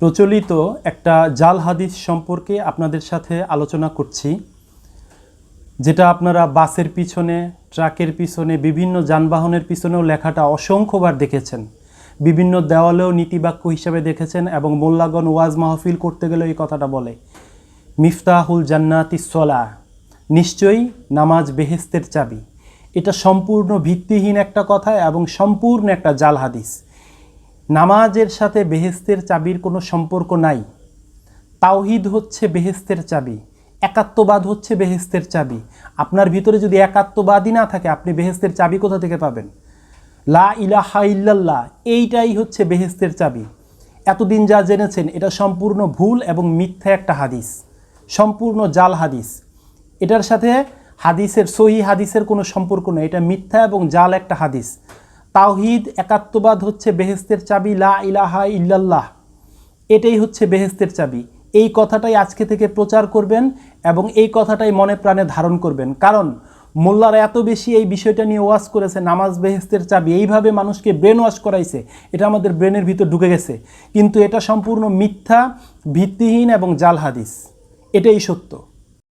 প্রচলিত একটা জাল হাদিস সম্পর্কে আপনাদের সাথে আলোচনা করছি, যেটা আপনারা বাসের পিছনে, ট্রাকের পিছনে, বিভিন্ন যানবাহনের পিছনেও লেখাটা অসংখ্যবার দেখেছেন। বিভিন্ন দেওয়ালেও নীতিবাক্য হিসাবে দেখেছেন এবং মোল্লাগণ ওয়াজ মাহফিল করতে গেলে এই কথাটা বলে, মিফতাহুল জান্নাতি সলা নিশ্চয়ই নামাজ বেহেস্তের চাবি। এটা সম্পূর্ণ ভিত্তিহীন একটা কথা এবং সম্পূর্ণ একটা জাল হাদিস। নামাজের সাথে বেহেস্তের চাবির কোনো সম্পর্ক নাই। তাওহিদ হচ্ছে বেহেস্তের চাবি, একাত্মবাদ হচ্ছে বেহেস্তের চাবি। আপনার ভিতরে যদি একাত্মবাদই না থাকে, আপনি বেহেস্তের চাবি কোথা থেকে পাবেন? লা ইলাহা ইল্লাল্লাহ, এইটাই হচ্ছে বেহেস্তের চাবি। এতদিন যা জেনেছেন, এটা সম্পূর্ণ ভুল এবং মিথ্যা একটা হাদিস, সম্পূর্ণ জাল হাদিস। এটার সাথে হাদিসের, সহি হাদিসের কোনো সম্পর্ক নেই, এটা মিথ্যা এবং জাল একটা হাদিস। তাওহিদ, একাত্মবাদ হচ্ছে বেহেস্তের চাবি, লা ইলাহা ইল্লাল্লাহ। এটাই হচ্ছে বেহেস্তের চাবি। এই কথাটাই আজকে থেকে প্রচার করবেন এবং এই কথাটাই মনে প্রাণে ধারণ করবেন। কারণ মোল্লারা এত বেশি এই বিষয়টা নিয়ে ওয়াশ করেছে, নামাজ বেহেস্তের চাবি, এইভাবে মানুষকে ব্রেন ওয়াশ করাইছে, এটা আমাদের ব্রেনের ভিতর ঢুকে গেছে। কিন্তু এটা সম্পূর্ণ মিথ্যা, ভিত্তিহীন এবং জাল হাদিস। এটাই সত্য।